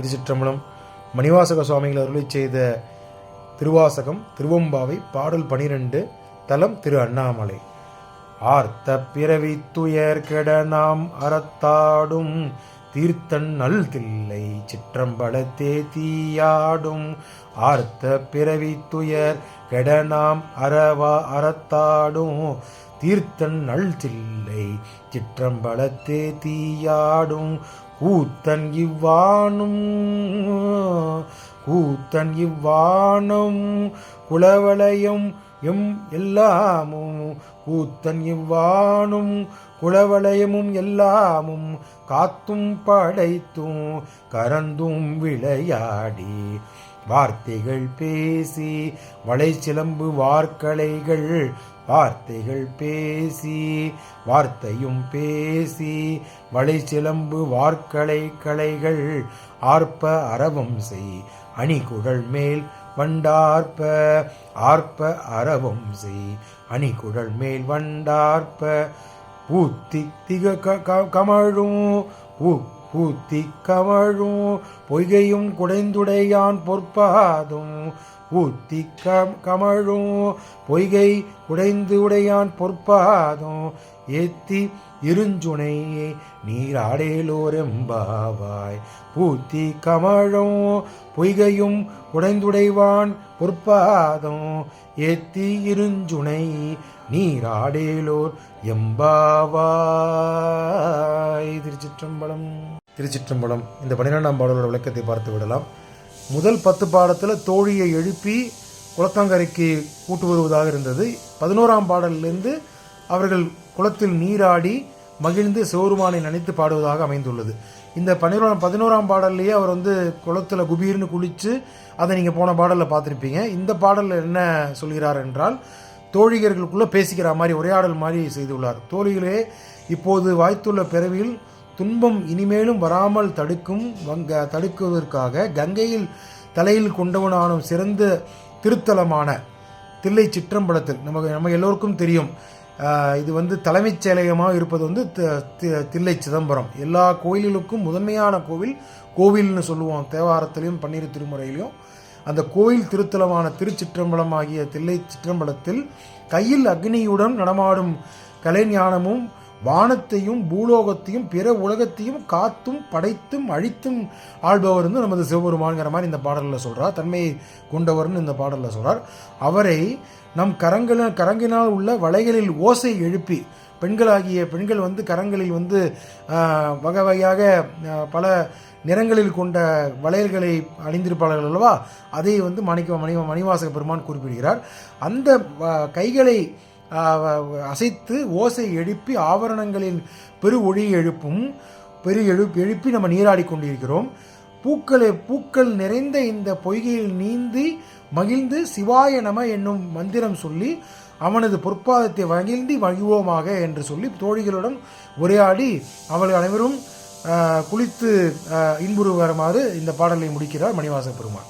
திருச்சிற்றம்பலம் மணிவாசக சுவாமிகள் அருளை செய்த திருவாசகம் திருவம்பாவை பாடல் பனிரெண்டு தலம் திரு அண்ணாமலை. ஆர்த்த பிறவி துயர் கெட நாம் அறத்தாடும் தீர்த்தன் நல் தில்லை சிற்றம்பலத்தே தீயாடும். ஆர்த்த பிறவி துயர் கெட நாம் அறவா அறத்தாடும் தீர்த்தன் நல் தில்லை சிற்றம்பலத்தே தீயாடும். கூத்தன் இவ்வானும் கூத்தன் இவ்வானும் குளவளையும் எம் எல்லாமும் கூத்தன் இவ்வானும் குளவளையமும் எல்லாமும் காத்தும் படைத்தும் கரந்தும் விளையாடி வார்த்தைகள் பேசி வளை சிலம்பு வார்க்கலைகள் வார்த்தைகள் பேசி வார்த்தையும் பேசி வளை சிலம்பு வார்க்கலை கலைகள் ஆர்ப்ப அறவும் செய் அணிகுழல் மேல் வண்டார்ப்ப ஆர்ப்ப அறவும் செய் அணிகுழல் மேல் வண்டார்ப்ப பூத்தி திக க- க- கமழும் பூ கூத்தி கமழும் பொய்கையும் குடைந்துடையான் பொற்பாதும் கூத்தி கம் கமழும் பொய்கை குடைந்து உடையான் பொற்பாதும் ஏத்தி இருஞ்சுனையே நீராடேலோரெம்பாவாய். பூத்தி கமழும் பொய்கையும் குடைந்துடைவான் பொற்பாதம் ஏத்தி இருஞ்சுனை நீராடேலோர் எம்பாவாய். திருச்சிற்றம்பலம். திருச்சிற்றம்பலம் இந்த பன்னிரெண்டாம் பாடலோட விளக்கத்தை பார்த்து விடலாம். முதல் பத்து பாடத்தில் தோழியை எழுப்பி குளத்தங்கரைக்கு கூட்டு வருவதாக இருந்தது. பதினோராம் பாடலிலிருந்து அவர்கள் குளத்தில் நீராடி மகிழ்ந்து சிவருமானை நினைத்து பாடுவதாக அமைந்துள்ளது. இந்த பன்னிரோராம் பதினோராம் பாடல்லையே அவர் வந்து குளத்தில் குபீர்னு குளித்து அதை நீங்கள் போன பாடலில் பார்த்துருப்பீங்க. இந்த பாடலில் என்ன சொல்கிறார் என்றால் தோழிகர்களுக்குள்ளே பேசிக்கிற மாதிரி உரையாடல் மாதிரி செய்துள்ளார். தோழிகளே இப்போது வாய்த்துள்ள பிறவியில் துன்பம் இனிமேலும் வராமல் தடுக்கும் வங்க தடுக்குவதற்காக கங்கையில் தலையில் கொண்டவனானும் சிறந்த திருத்தலமான தில்லை சிற்றம்பலத்தில். நமக்கு நம்ம எல்லோருக்கும் தெரியும். இது வந்து தலைமைச் செயலகமாக இருப்பது வந்து தி- தில்லை சிதம்பரம். எல்லா கோயில்களுக்கும் முதன்மையான கோவில் கோவில்னு சொல்லுவோம். தேவாரத்திலையும் பன்னீர் திருமுறையிலையும். அந்த கோயில் திருத்தலமான திருச்சிற்றம்பலம் ஆகிய தில்லை சிற்றம்பலத்தில் கையில் அக்னியுடன் நடமாடும் கலைஞானமும் வானத்தையும் பூலோகத்தையும் பிற உலகத்தையும் காத்தும் படைத்தும் அழித்தும் ஆள்பவர் வந்து நமது சிவபெருமான்கிற மாதிரி இந்த பாடலில் சொல்கிறார் தன்மையை கொண்டவர்னு இந்த பாடலில் சொல்கிறார் அவரை நம் கரங்கள கரங்கினால் உள்ள வலைகளில் ஓசை எழுப்பி பெண்களாகிய பெண்கள் வந்து கரங்களில் வந்து வகை வகையாக பல நிறங்களில் கொண்ட வளையல்களை அணிந்திருப்பார்கள் அல்லவா? அதை வந்து மணிக்க மணி மணிவாசக பெருமான் குறிப்பிடுகிறார். அந்த கைகளை அசைத்து ஓசை எழுப்பி ஆவரணங்களின் பெரு ஒளியை எழுப்பும் பெரு எழுப்பி எழுப்பி நம்ம நீராடி கொண்டிருக்கிறோம். பூக்களை பூக்கள் நிறைந்த இந்த பொய்கையில் நீந்தி மகிழ்ந்து சிவாய நம என்னும் மந்திரம் சொல்லி அவனது பொற்பாதத்தை மகிழ்ந்தி மகிழ்வோமாக என்று சொல்லி தோழிகளுடன் உரையாடி அவர்கள் அனைவரும் குளித்து ஆஹ், இன்புறு வருமாறு இந்த பாடலை முடிக்கிறார் மணிவாச பெருமாள்.